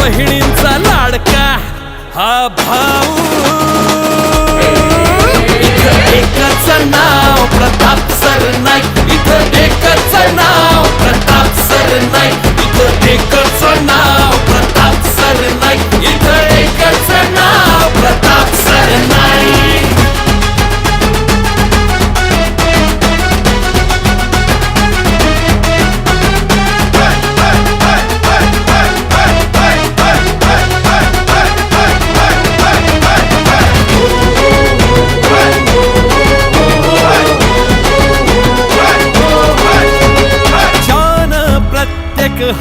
बहिणींचा लाडका हा भाऊ. एकाचं नाव प्रताप सरनाईक.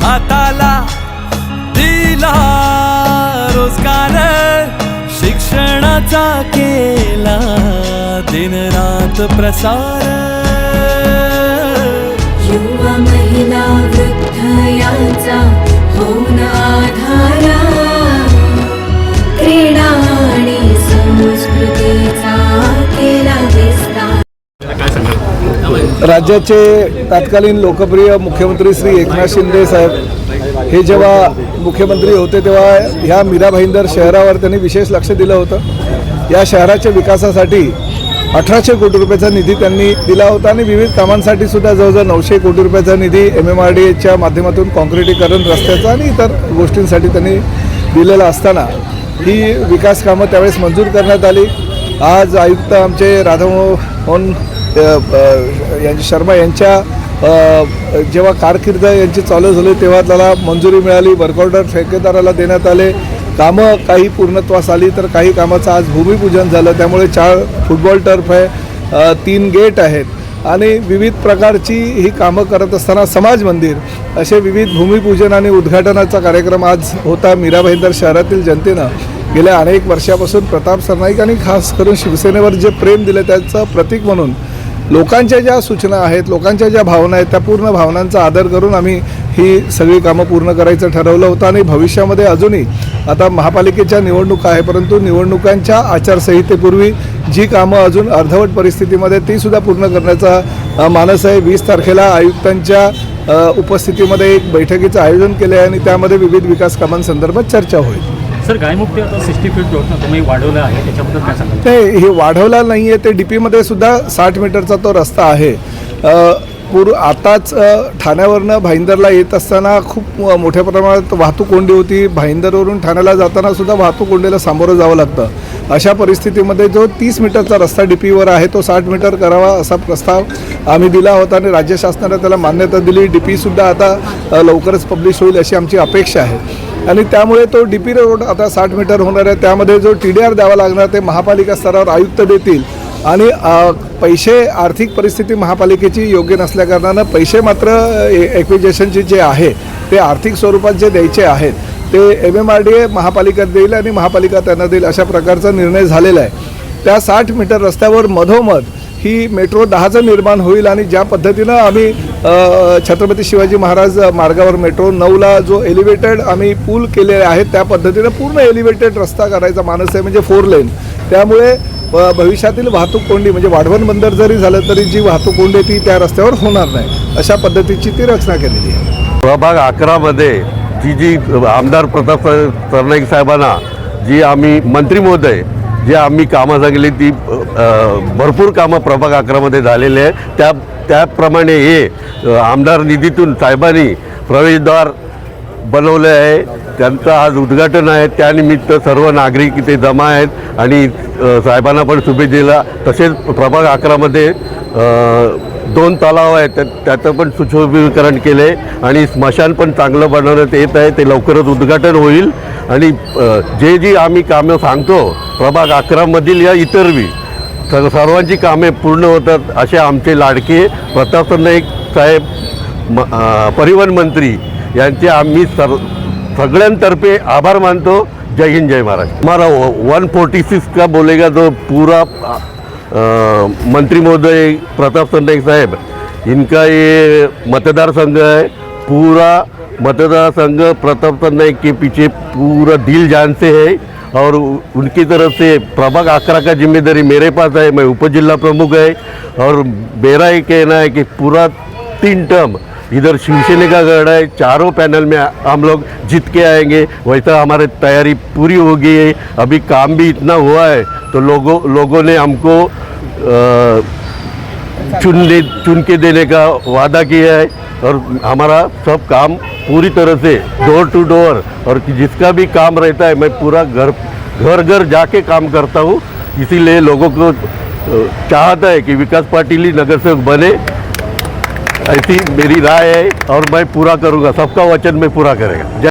हाताला दिला रोजगार शिक्षणाचा केला दिनरात प्रसार. युवा महिला वृद्ध यांचा होऊन आधारा. क्रीडा आणि संस्कृतीचा केला राज्याचे तत्कालीन लोकप्रिय मुख्यमंत्री श्री एकनाथ शिंदे साहेब हे जेव्हा मुख्यमंत्री होते तेव्हा ह्या मीरा भाईंदर शहरावर त्यांनी विशेष लक्ष दिलं होतं. या शहराच्या विकासासाठी अठराशे कोटी रुपयाचा निधी त्यांनी दिला होता आणि विविध कामांसाठी सुद्धा जवळजवळ नऊशे कोटी रुपयाचा निधी एम एम आर डी एच्या माध्यमातून कॉन्क्रिटीकरण रस्त्याचा आणि इतर गोष्टींसाठी त्यांनी दिलेला असताना ही विकास कामं त्यावेळेस मंजूर करण्यात आली. आज आयुक्त आमचे राधामोहन यांची शर्मा यांच्या जेव्हा कारकीर्द यांची चालू झाली तेव्हा त्याला मंजुरी मिळाली वर्कऑर्डर ठेकेदाराला देण्यात आले. कामं काही पूर्णत्वास आली तर काही कामाचं आज भूमिपूजन झालं. त्यामुळे चार फुटबॉल टर्फ आहे तीन गेट आहेत. आणि विविध प्रकारची ही कामं करत असताना समाज मंदिर असे विविध भूमिपूजन आणि उद्घाटनाचा कार्यक्रम आज होता मीरा भाईंदर शहरातील जनतेनं. गेल्या अनेक वर्षापासून प्रताप सरनाईक आणि खास करून शिवसेनेवर जे प्रेम दिलं त्याचं प्रतीक म्हणून लोकांच्या ज्या सूचना आहेत लोकांच्या ज्या भावना आहेत त्या पूर्ण भावनांचा आदर करून आम्ही ही सगळी कामं पूर्ण करायचं ठरवलं होतं आणि भविष्यामध्ये अजूनही आता महापालिकेच्या निवडणुका आहे परंतु निवडणुकांच्या आचारसंहितेपूर्वी जी कामं अजून अर्धवट परिस्थितीमध्ये तीसुद्धा पूर्ण करण्याचा मानस आहे. वीस तारखेला आयुक्तांच्या उपस्थितीमध्ये एक बैठकीचं आयोजन केलं आहे आणि त्यामध्ये विविध विकास कामांसंदर्भात चर्चा होईल. सर गायमुक्ती आता सिक्स्टी फीट रोडनं तुम्ही वाढवलं आहे त्याच्याबद्दल काय सांगा ते हे वाढवला नाही आहे ते डी पीमध्ये सुद्धा साठ मीटरचा तो रस्ता आहे. पूर्व आताच ठाण्यावरनं भाईंदरला येत असताना खूप मोठ्या प्रमाणात वाहतूक कोंडी होती. भाईंदरवरून ठाण्याला जाताना सुद्धा वाहतूक कोंडीला सामोरं जावं लागतं. अशा परिस्थितीमध्ये जो तीस मीटरचा रस्ता डी पीवर आहे तो साठ मीटर करावा असा प्रस्ताव आम्ही दिला होता आणि राज्य शासनाने त्याला मान्यता दिली. डी पीसुद्धा आता लवकरच पब्लिश होईल अशी आमची अपेक्षा आहे. आणि त्यामुळे तो डी पी रोड आता साठ मीटर होणार आहे. त्यामध्ये जो टी डी आर द्यावा लागणार ते महापालिका स्तरावर आयुक्त देतील. आणि पैसे आर्थिक परिस्थिती महापालिकेची योग्य नसल्याकारणानं पैसे मात्र एक्विजेशनचे जे आहे ते आर्थिक स्वरूपात जे द्यायचे आहेत ते M M R D A महापालिका देईल आणि महापालिका त्यांना देईल अशा प्रकारचा निर्णय झालेला आहे. त्या साठ मीटर रस्त्यावर मधोमध ही मेट्रो दहाचं निर्माण होईल आणि ज्या पद्धतीनं आम्ही छत्रपती शिवाजी महाराज मार्गावर मेट्रो नऊला जो एलिव्हेटेड आम्ही पूल केले आहेत त्या पद्धतीनं पूर्ण एलिव्हेटेड रस्ता करायचा मानस आहे म्हणजे फोर लेन त्यामुळे भविष्यातील वाहतूक कोंडी म्हणजे वाढवण बंदर जरी झालं तरी जी वाहतूक कोंडी ती त्या रस्त्यावर होणार नाही. अशा पद्धतीची ती रचना केलेली आहे. प्रभाग अकरामध्ये जी जी आमदार प्रताप सरनाईक साहेबांना जी आम्ही मंत्री महोदय जे आम्ही कामं सांगली ती भरपूर कामं प्रभाग अकरामध्ये झालेले आहे त्या त्याप्रमाणे हे आमदार निधीतून साहेबांनी प्रवेशद्वार बनवले आहे. त्यांचं आज उद्घाटन आहे. त्यानिमित्त सर्व नागरिक इथे जमा आहेत आणि साहेबांना पण शुभेच्छेला तसेच प्रभाग अकरामध्ये दोन तलाव आहेत. त्या त्याचं पण सुशोभीकरण केलं आहे आणि स्मशान पण चांगलं बनवण्यात येत आहे. ते लवकरच उद्घाटन होईल. आणि जे जी आम्ही कामं सांगतो प्रभाग अकरामधील या इतरवी सर्व सर्वांची कामे पूर्ण होतात असे आमचे लाडके प्रताप नाईक साहेब म परिवहन मंत्री यांचे आम्ही सर सगळ्यांतर्फे आभार मानतो. जय हिंद जय महाराष्ट्र. हमारा वन फोर्टी सिक्स का बोलेगा जो पूरा मंत्री महोदय प्रताप नाईक साहेब इनका ये मतदार संघ है पूरा मतदार संघ प्रताप नाईक के पीछे पूरा दिल जान से है और उनकी तरफ़ से प्रभाग आकरा का ज़िम्मेदारी मेरे पास है मैं उप जिला प्रमुख है और मेरा ये कहना है कि पूरा तीन टर्म इधर शिवसेना का गढ़ है चारों पैनल में हम लोग जीत के आएँगे वैसा हमारी तैयारी पूरी हो गई है। अभी काम भी इतना हुआ है तो लोगों लोगों ने हमको अ, चुन ले चुन के देने का वादा किया है और हमारा सब काम पूरी तरह से डोर टू डोर और जिसका भी काम रहता है, मैं पूरा घर घर घर जाके काम करता हूँ। इसीलिए लोगों को चाहता है कि विकास पाटिल ही नगर सेवक बने। ऐसी मेरी राय है और मैं पूरा करूँगा। सबका वचन मैं पूरा करेगा।